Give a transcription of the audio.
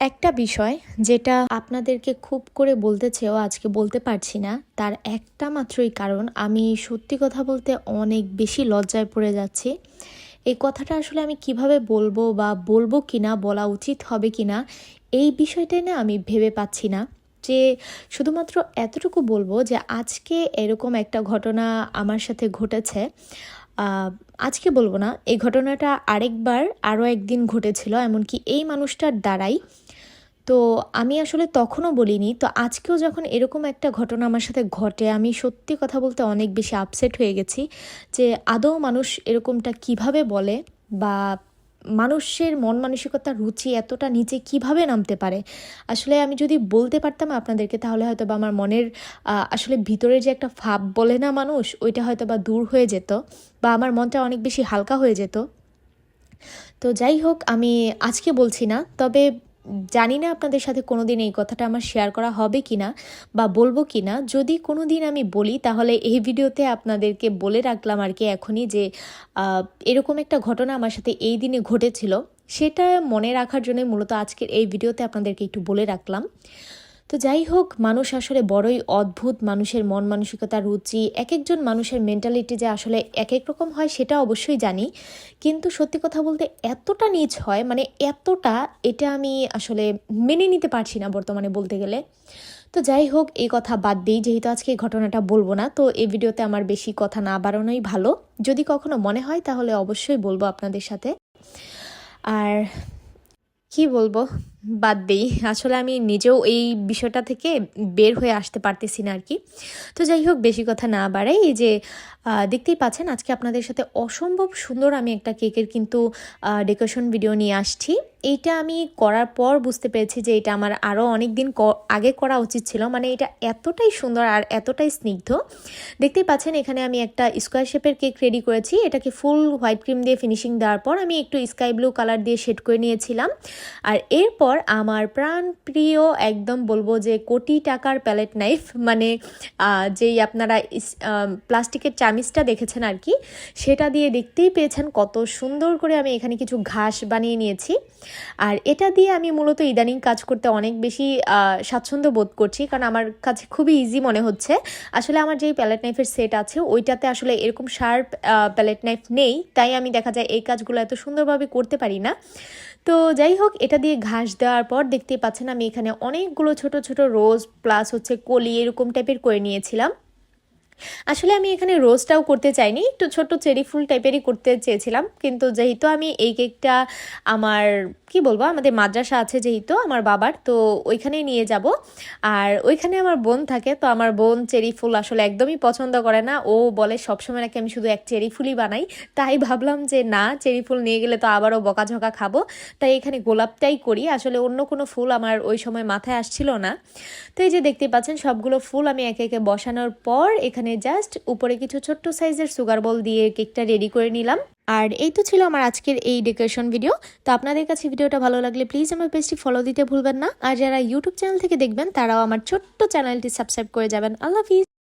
একটা বিষয় যেটা আপনাদেরকে খুব করে বলতে চেয়েও আজকে বলতে পারছি না, তার একটা মাত্রই কারণ, আমি সত্যি কথা বলতে অনেক বেশি লজ্জায় পড়ে যাচ্ছি। এই কথাটা আসলে আমি কীভাবে বলব বা বলব কিনা, বলা উচিত হবে কিনা, এই বিষয়টাই না আমি ভেবে পাচ্ছি না। যে শুধুমাত্র এতটুকু বলব যে আজকে এরকম একটা ঘটনা আমার সাথে ঘটেছে। আজকে বলব না, এই ঘটনাটা আরেকবার আরও একদিন ঘটেছিল, এমনকি এই মানুষটার দ্বারাই তো আমি আসলে তখনও বলিনি। তো আজকেও যখন এরকম একটা ঘটনা আমার সাথে ঘটে, আমি সত্যি কথা বলতে অনেক বেশি আপসেট হয়ে গেছি যে আদৌ মানুষ এরকমটা কীভাবে বলে বা মানুষের মন মানসিকতা রুচি এতটা নিচে কীভাবে নামতে পারে? আসলে আমি যদি বলতে পারতাম আপনাদেরকে, তাহলে হয়তো বা আমার মনের আসলে ভিতরে যে একটা ফাপ বলে না মানুষ, ওইটা হয়তো বা দূর হয়ে যেত বা আমার মনটা অনেক বেশি হালকা হয়ে যেত। তো যাই হোক, আমি আজকে বলছি না, তবে জানি না আপনাদের সাথে কোনো দিন এই কথাটা আমার শেয়ার করা হবে কি না বা বলব কি না যদি কোনো দিন আমি বলি, তাহলে এই ভিডিওতে আপনাদেরকে বলে রাখলাম আর কি এখনই যে এরকম একটা ঘটনা আমার সাথে এই দিনে ঘটেছিল। সেটা মনে রাখার জন্য মূলত আজকের এই ভিডিওতে আপনাদেরকে একটু বলে রাখলাম। তো যাই হোক, মানুষ আসলে বড়ই অদ্ভুত। মানুষের মন মানসিকতা, রুচি এক একজন মানুষের মেন্টালিটি যে আসলে এক এক রকম হয়, সেটা অবশ্যই জানি। কিন্তু সত্যি কথা বলতে এতটা নিচ হয় মানে এতটা এটা আমি আসলে মেনে নিতে পারছি না বর্তমানে বলতে গেলে। তো যাই হোক, এই কথা বাদ দিই, যেহেতু আজকে এই ঘটনাটা বলব না, তো এই ভিডিওতে আমার বেশি কথা না বাড়ানোই ভালো। যদি কখনো মনে হয়, তাহলে অবশ্যই বলব আপনাদের সাথে। আর কি বলব? বাদ দিই। আসলে আমি নিজেও এই বিষয়টা থেকে বের হয়ে আসতে পারতেছি না আর কি তো যাই হোক, বেশি কথা না বাড়াই এই যে দেখতেই পাচ্ছেন আজকে আপনাদের সাথে অসম্ভব সুন্দর আমি একটা কেকের কিন্তু ডেকোরেশন ভিডিও নিয়ে আসছি। এইটা আমি করার পর বুঝতে পেরেছি যে এটা আমার আরও অনেক দিন আগে করা উচিত ছিল। মানে এটা এতটাই সুন্দর আর এতটাই স্নিগ্ধ। দেখতেই পাচ্ছেন এখানে আমি একটা স্কোয়ার শেপের কেক রেডি করেছি। এটাকে ফুল হোয়াইট ক্রিম দিয়ে ফিনিশিং দেওয়ার পর আমি একটু স্কাই ব্লু কালার দিয়ে শেড করে নিয়েছিলাম। আর এরপর আমার প্রাণ প্রিয় একদম বলব যে কোটি টাকার প্যালেট নাইফ মানে যেই আপনারা প্লাস্টিকের চামিচটা দেখেছেন আর কি, সেটা দিয়ে দেখতেই পেয়েছেন কত সুন্দর করে আমি এখানে কিছু ঘাস বানিয়ে নিয়েছি। আর এটা দিয়ে আমি মূলত ইদানিং কাজ করতে অনেক বেশি স্বাচ্ছন্দ্য বোধ করছি, কারণ আমার কাছে খুবই ইজি মনে হচ্ছে। আসলে আমার যেই প্যালেট নাইফের সেট আছে, ওইটাতে আসলে এরকম শার্প প্যালেট নাইফ নেই, তাই আমি দেখা যায় এই কাজগুলো এত সুন্দরভাবে করতে পারি না। তো যাই হোক, এটা দিয়ে ঘাস দেওয়ার পর দেখতে পাচ্ছেন আমি এখানে অনেকগুলো ছোট ছোট রোজ প্লাস হচ্ছে কলি, এরকম টাইপের করে নিয়েছিলাম। আসলে আমি এখানে রোজটাও করতে চাইনি, একটু ছোট চেরি ফুল টাইপেরই করতে চেয়েছিলাম। কিন্তু যেহেতু আমি এই কেকটা আমার, কি বলব, আমাদের মাদ্রাসা আছে যেহেতু, আমার বাবার, তো ওইখানেই নিয়ে যাব। আর ওইখানে আমার বোন থাকে, তো আমার বোন চেরি ফুল আসলে একদমই পছন্দ করে না। ও বলে, সবসময় নাকি আমি শুধু এক চেরি ফুলই বানাই। তাই ভাবলাম যে, না, চেরি ফুল নিয়ে গেলে তো আবারও বকাঝকা খাব। তাই এখানে গোলাপটাই করি। আসলে অন্য কোনো ফুল আমার ওই সময় মাথায় আসছিল না। তো এই যে দেখতে পাচ্ছেন, সবগুলো ফুল আমি একে একে বসানোর পর এখানে জাস্ট উপরে কিছু ছোট্ট সাইজের সুগার বল দিয়ে কেকটা রেডি করে নিলাম। আর এই তো ছিল আমার আজকের এই ডেকোরেশন ভিডিও তো আপনাদের কাছে ভিডিওটা ভালো লাগলে প্লিজ আমার পেজটি ফলো দিতে ভুলবেন না। আর যারা ইউটিউব চ্যানেল থেকে দেখবেন, তারাও আমার ছোট্ট চ্যানেলটি সাবস্ক্রাইব করে যাবেন। আল্লাহ হাফিজ।